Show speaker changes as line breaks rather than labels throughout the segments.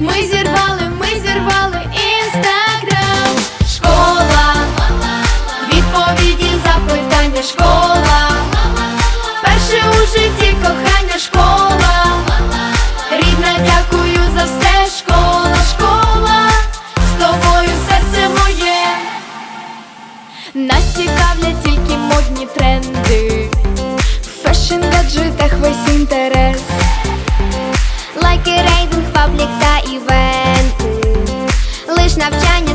Ми зірвали, ми зірвали інстаграм. Школа, відповіді, запитання, школа. Перше у житті кохання, школа. Рідна, дякую за все, школа, школа. З тобою серце моє. Нас цікавлять тільки модні тренди. В фешн гаджетах весь інтерес.
Лайки, рейтинг, паблік та івенти. Лиш навчання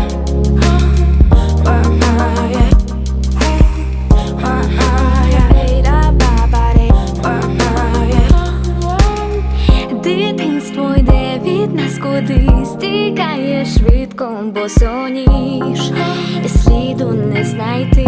Нас кудись, швидко, бо соніш, і сліду не знайти.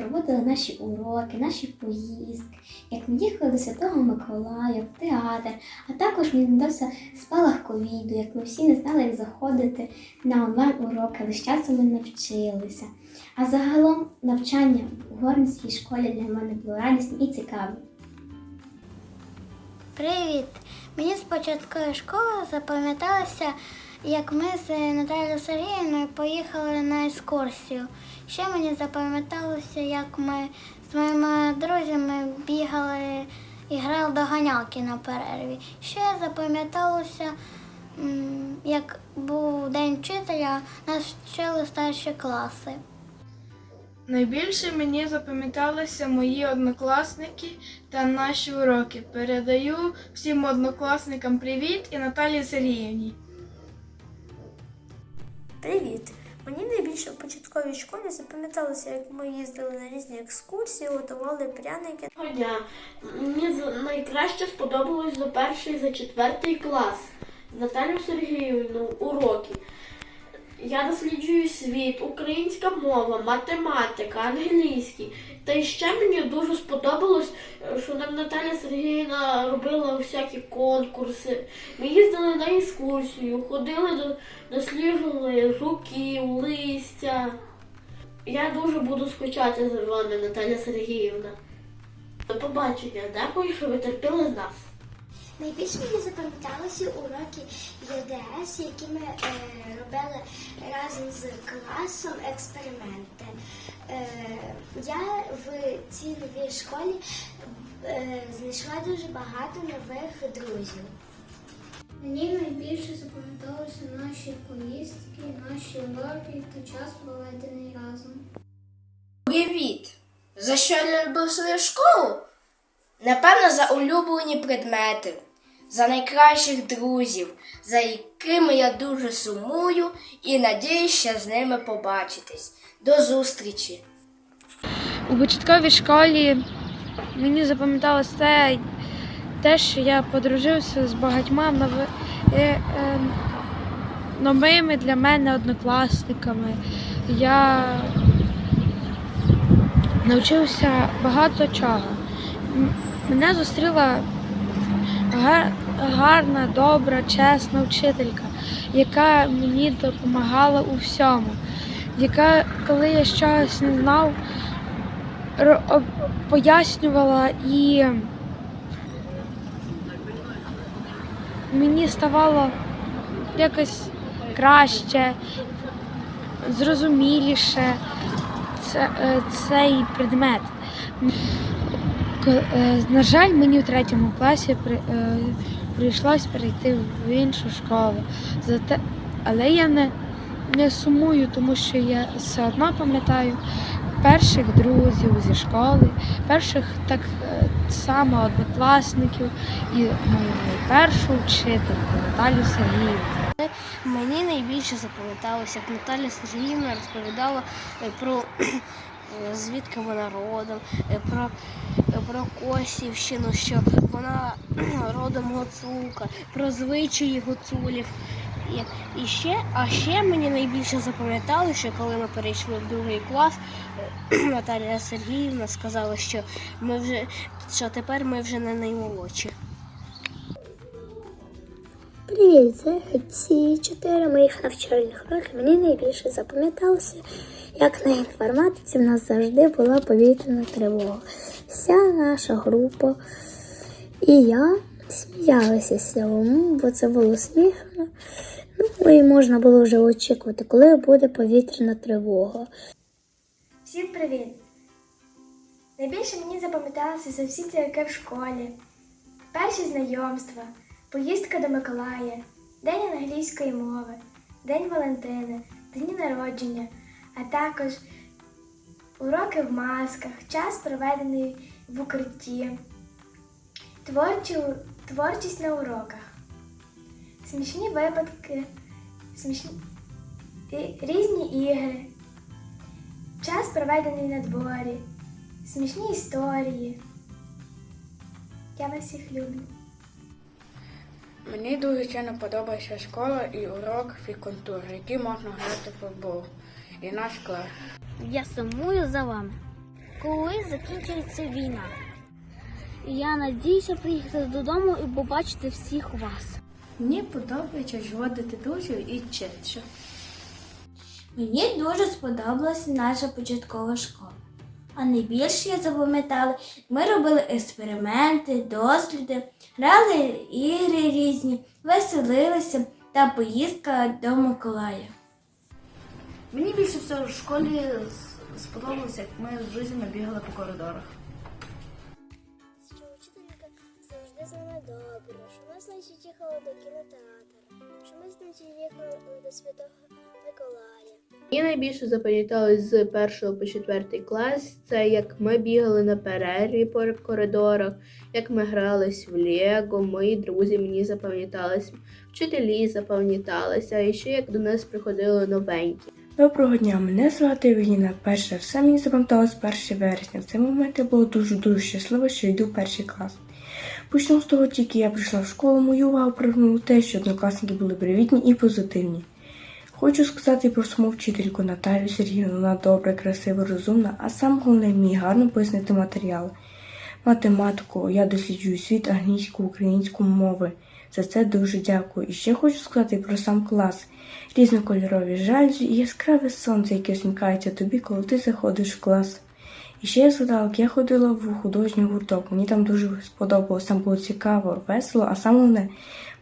Проводили наші уроки, наші поїздки, як ми їхали до Святого Миколая, в театр, а також мені здався спалах ковіду, як ми всі не знали, як заходити на онлайн-уроки, але з часом ми навчилися. А загалом навчання в Горницькій школі для мене було радісним і цікавим.
Привіт! Мені з початкової школи запам'яталося, як ми з Наталією Сергіївною поїхали на екскурсію. Ще мені запам'яталося, як ми з моїми друзями бігали і грали до ганялки на перерві. Ще запам'яталося, як був день вчителя, нас вчили старші класи.
Найбільше мені запам'яталися мої однокласники та наші уроки. Передаю всім однокласникам привіт і Наталії Сергіївні.
Привіт! Мені найбільше в початковій школі запам'яталося, як ми їздили на різні екскурсії, готували пряники.
Дня. Мені найкраще сподобалось за перший за четвертий клас з Наталію Сергіївну уроки. Я досліджую світ, українська мова, математика, англійський. Та й ще мені дуже сподобалось, що нам Наталя Сергіївна робила всякі конкурси. Ми їздили на екскурсію, ходили до досліджували жуків, листя. Я дуже буду скучати за вами, Наталя Сергіївна. До побачення. Дякую, що ви терпіли з нас.
Найбільше мені запам'яталися уроки ЄДС, які ми е, робили разом з класом експерименти. Е, я в цій новій школі е, знайшла дуже багато нових друзів.
Мені найбільше запам'яталися наші поїздки, наші уроки та час проведений разом.
Привіт! За що я любив свою школу? Напевно, за улюблені предмети, за найкращих друзів, за якими я дуже сумую і надіюсь ще з ними побачитись. До зустрічі!
У початковій школі мені запам'яталось те, те, що я подружився з багатьма нови, е, е, новими для мене однокласниками. Я навчився багато чого. Мене зустріла гарна, добра, чесна вчителька, яка мені допомагала у всьому, яка, коли я щось не знав, пояснювала і мені ставало якось краще, зрозуміліше е, цей предмет. Е, На жаль, мені в третьому класі е, прийшлось перейти в іншу школу. Зате, але я не, не сумую, тому що я все одно пам'ятаю перших друзів зі школи, перших так е, само однокласників і мою найпершу вчительку Наталю Сергіївну.
Мені найбільше запам'яталося, як Наталя Сергіївна розповідала про звідки вона родом, е, про, е, про Косівщину, що вона родом Гуцулка, про звичаї гуцулів. І, ще, а ще мені найбільше запам'яталося, що коли ми перейшли в другий клас, е, Наталія Сергіївна сказала, що ми вже що тепер ми вже не наймолодші.
Привіт, ці чотири моїх навчальних роки мені найбільше запам'яталося, як на інформатиці в нас завжди була повітряна тривога. Вся наша група і я сміялися з цього, ну, бо це було смішно. Ну і можна було вже очікувати, коли буде повітряна тривога.
Всім привіт! Найбільше мені запам'яталося за всі ці роки в школі. Перші знайомства, поїздка до Миколая, День англійської мови, День Валентини, дні народження, а також уроки в масках, час проведений в укритті, творчі, творчість на уроках, смішні випадки, смішні, різні ігри, час проведений на дворі, смішні історії. Я вас всіх люблю.
Мені дуже сильно подобається школа і урок фізкультури, який можна грати в футбол.
І наш клас.
Я сумую за вами. Коли закінчиться війна? І я надіюся приїхати додому і побачити всіх вас.
Мені подобається водити друзів і вчитися.
Мені дуже сподобалася наша початкова школа. А найбільше я запам'ятала, ми робили експерименти, досліди, грали ігри різні, веселилися та поїздка до Миколая.
Мені більше всього в школі сподобалося, як ми з друзями бігали по коридорах.
Що вчителька завжди з нами добре, що ми значить їхали до кінотеатру, що ми значить їхали до Святого Миколая.
Мені найбільше запам'яталось з першого по четвертий клас. Це як ми бігали на перерві по коридорах, як ми грались в Лего, мої друзі мені запам'ятались, вчителі запам'яталися, і ще як до нас приходили новенькі.
Доброго дня, мене звати Євгіна. Перше все мені запам'яталось 1 вересня. В цей момент я була дуже дуже щаслива, що йду в перший клас. Почну з того, тільки я прийшла в школу, мою увагу привернуло те, що однокласники були привітні і позитивні. Хочу сказати про саму вчительку Наталію Сергіївну, вона добра, красива, розумна, а саме головне вміє гарно пояснити матеріал. Математику, я досліджую світ англійську, українську мови. За це дуже дякую. І ще хочу сказати про сам клас. Різнокольорові жальзі і яскраве сонце, яке смікається тобі, коли ти заходиш в клас. І ще я згадала, як я ходила в художній гурток. Мені там дуже сподобалось, там було цікаво, весело, а саме головне,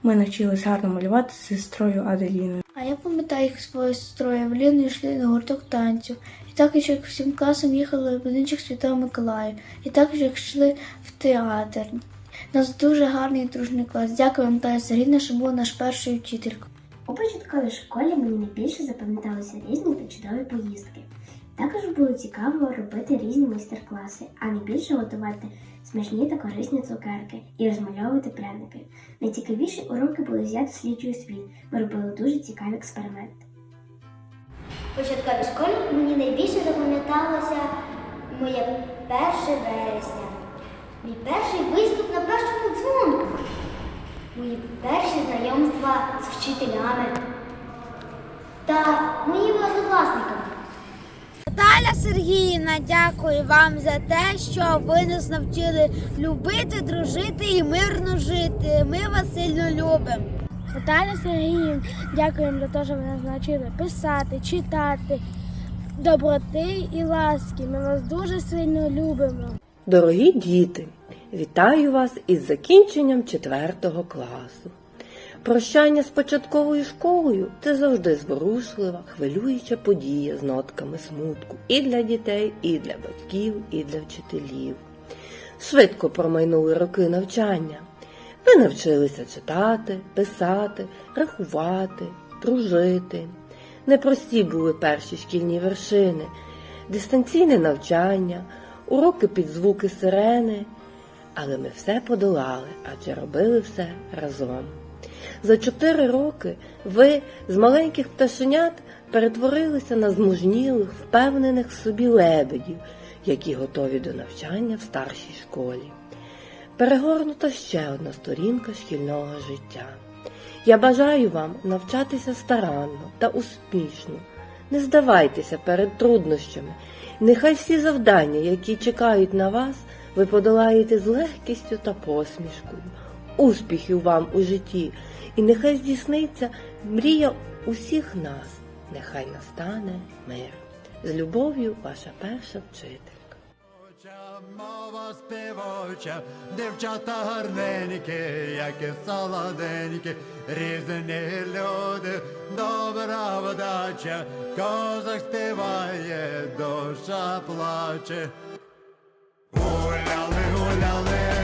ми навчились гарно малювати з сестрою Аделіною.
А я пам'ятаю, їх своєю сестрою Евеліною йшли на гурток танців. І також як всім класом їхали в будинчик Святого Миколая. І також як йшли в театр. У нас дуже гарний і дружний клас. Дякую вам, Тая Сергійна, що була наш першою вчителькою.
У початковій школі мені найбільше запам'яталися різні та чудові поїздки. Також було цікаво робити різні майстер-класи, а найбільше готувати смачні та корисні цукерки і розмальовувати пряники. Найцікавіші уроки були з «Я досліджую світ. Ми робили дуже цікаві експерименти. У початковій школі мені найбільше запам'яталося моє 1 вересня. Мій перший виступ на першому дзвонку. Мої перші знайомства з вчителями та моїми однокласниками.
Наталя Сергіївна, дякую вам за те, що ви нас навчили любити, дружити і мирно жити. Ми вас сильно любимо.
Наталя Сергіївна, дякуємо за те, що ви нас навчили писати, читати, доброти і ласки. Ми вас дуже сильно любимо.
Дорогі діти, вітаю вас із закінченням 4 класу. Прощання з початковою школою це завжди зворушлива, хвилююча подія з нотками смутку і для дітей, і для батьків, і для вчителів. Швидко промайнули роки навчання. Ви навчилися читати, писати, рахувати, дружити. Непрості були перші шкільні вершини, дистанційне навчання, уроки під звуки сирени. Але ми все подолали, адже робили все разом. За чотири роки ви з маленьких пташенят перетворилися на змужнілих, впевнених в собі лебедів, які готові до навчання в старшій школі. Перегорнута ще одна сторінка шкільного життя. Я бажаю вам навчатися старанно та успішно. Не здавайтеся перед труднощами. Нехай всі завдання, які чекають на вас, ви подолаєте з легкістю та посмішкою. Успіхів вам у житті, і нехай здійсниться мрія усіх нас. Нехай настане мир. З любов'ю, ваша перша вчителька.
Мова співоча, дівчата гарненькі, і солоденькі, різні люди, добра вдача, козак співає, душа плаче. Гуляли, гуляли,